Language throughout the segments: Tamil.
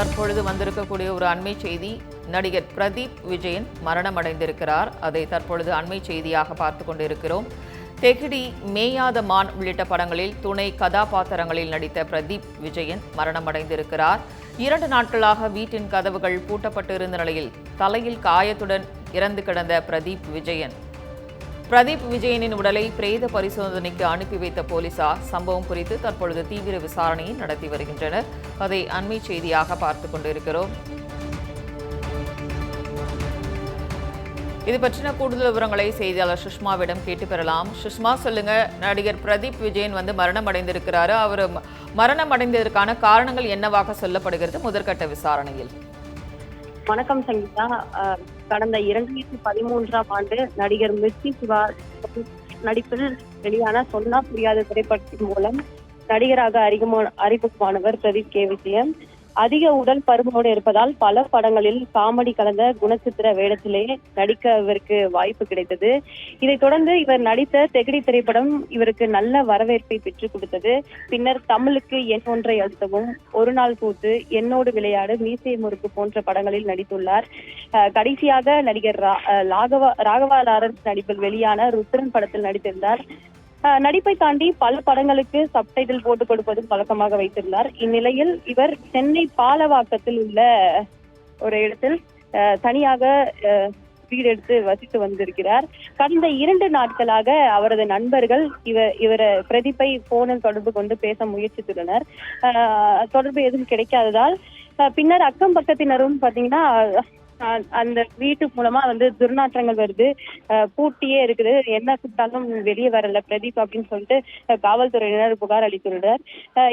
தற்பொழுது வந்திருக்கக்கூடிய ஒரு அண்மை செய்தி நடிகர் பிரதீப் விஜயன் மரணமடைந்திருக்கிறார். அதை தற்பொழுது அண்மை செய்தியாக பார்த்து கொண்டிருக்கிறோம். தெகிடி மேயாத மான் உள்ளிட்ட படங்களில் துணை கதாபாத்திரங்களில் நடித்த பிரதீப் விஜயன் மரணமடைந்திருக்கிறார். இரண்டு நாட்களாக வீட்டின் கதவுகள் பூட்டப்பட்டு இருந்த நிலையில் தலையில் காயத்துடன் இறந்து கிடந்த பிரதீப் விஜயன் பிரதீப் விஜயனின் உடலை பிரேத பரிசோதனைக்கு அனுப்பி வைத்த போலீசார் சம்பவம் குறித்து தற்பொழுது தீவிர விசாரணையை நடத்தி வருகின்றனர். அதை அண்மை செய்தியாக பார்த்து கொண்டிருக்கிறோம். இது பற்றின கூடுதல் விவரங்களை செய்தியாளர் சுஷ்மாவிடம் கேட்டு பெறலாம். சுஷ்மா சொல்லுங்க. நடிகர் பிரதீப் விஜயன் வந்து மரணம் அடைந்திருக்கிறாரு. அவர் மரணம் அடைந்ததற்கான காரணங்கள் என்னவாக சொல்லப்படுகிறது? முதற்கட்ட விசாரணையில். வணக்கம் சங்கீதா. கடந்த இரண்டாயிரத்தி பதிமூன்றாம் ஆண்டு நடிகர் மிர்சி சிவா நடிப்பில் வெளியான சொன்னா புரியாத திரைப்படத்தின் மூலம் நடிகராக அறிமுக அறிமுகமானவர் பிரதீப் கே. விஜயன். அதிக உடல் பருமனோடு இருப்பதால் பல படங்களில் காமெடி கலந்த குணச்சித்திர வேடத்திலே நடிக்க இவருக்கு வாய்ப்பு கிடைத்தது. இதைத் தொடர்ந்து இவர் நடித்த தெகடி திரைப்படம் இவருக்கு நல்ல வரவேற்பை பெற்றுக் கொடுத்தது. பின்னர் தமிழுக்கு என் ஒன்றை அழுத்தவும் ஒரு நாள் கூத்து என்னோடு விளையாடு மீசை முறுக்கு போன்ற படங்களில் நடித்துள்ளார். அஹ் கடைசியாக நடிகர் ரா- அஹ் ராகவா ராகவா லாரன்ஸ் நடிப்பில் வெளியான ருத்ரன் படத்தில் நடித்திருந்தார். நடிப்பை தாண்டி பல படங்களுக்கு சப்டைட்டில் போட்டு கொடுப்பதும் வழக்கமாக வைத்திருந்தார். இந்நிலையில் இவர் சென்னை பாலவாக்கத்தில் உள்ள ஒரு இடத்தில் அஹ், தனியாக அஹ், வீடு எடுத்து வசித்து வந்திருக்கிறார். கடந்த இரண்டு நாட்களாக அவரது நண்பர்கள் இவர் இவர பிரதீப்பை போனில் தொடர்பு கொண்டு பேச முயற்சித்துள்ளனர். தொடர்பு எதுவும் கிடைக்காததால் அஹ், பின்னர் அக்கம் பக்கத்தினரும் பாத்தீங்கன்னா அந்த வீட்டு மூலமா வந்து துர்நாற்றங்கள் வருது. பூட்டியே இருக்குது. என்ன கூப்பிட்டாலும் வெளியே வரல. பிரதீப் அப்படின்னு சொல்லிட்டு காவல்துறையினர் புகார் அளித்துள்ளனர்.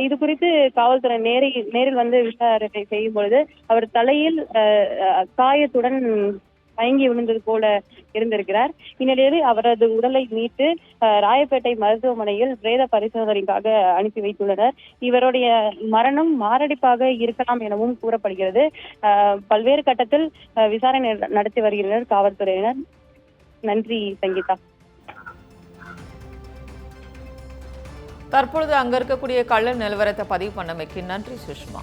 இது குறித்து காவல்துறை நேரில் நேரில் வந்து விசாரணை செய்யும் பொழுது அவர் தலையில் காயத்துடன் மயங்கி விழுந்தது போல இருந்திருக்கிறார். இந்நிலையில் அவரது உடலை மீட்டு அஹ், ராயப்பேட்டை மருத்துவமனையில் பிரேத பரிசோதனைக்காக அனுப்பி வைத்துள்ளனர். இவருடைய மரணம் மாரடைப்பாக இருக்கலாம் எனவும் கூறப்படுகிறது. பல்வேறு கட்டத்தில் அஹ், விசாரணை நடத்தி வருகின்றனர் காவல்துறையினர். நன்றி சங்கீதா. தற்பொழுது அங்க இருக்கக்கூடிய கள்ள நிலவரத்தை பதிவு பண்ணமைக்கு நன்றி சுஷ்மா.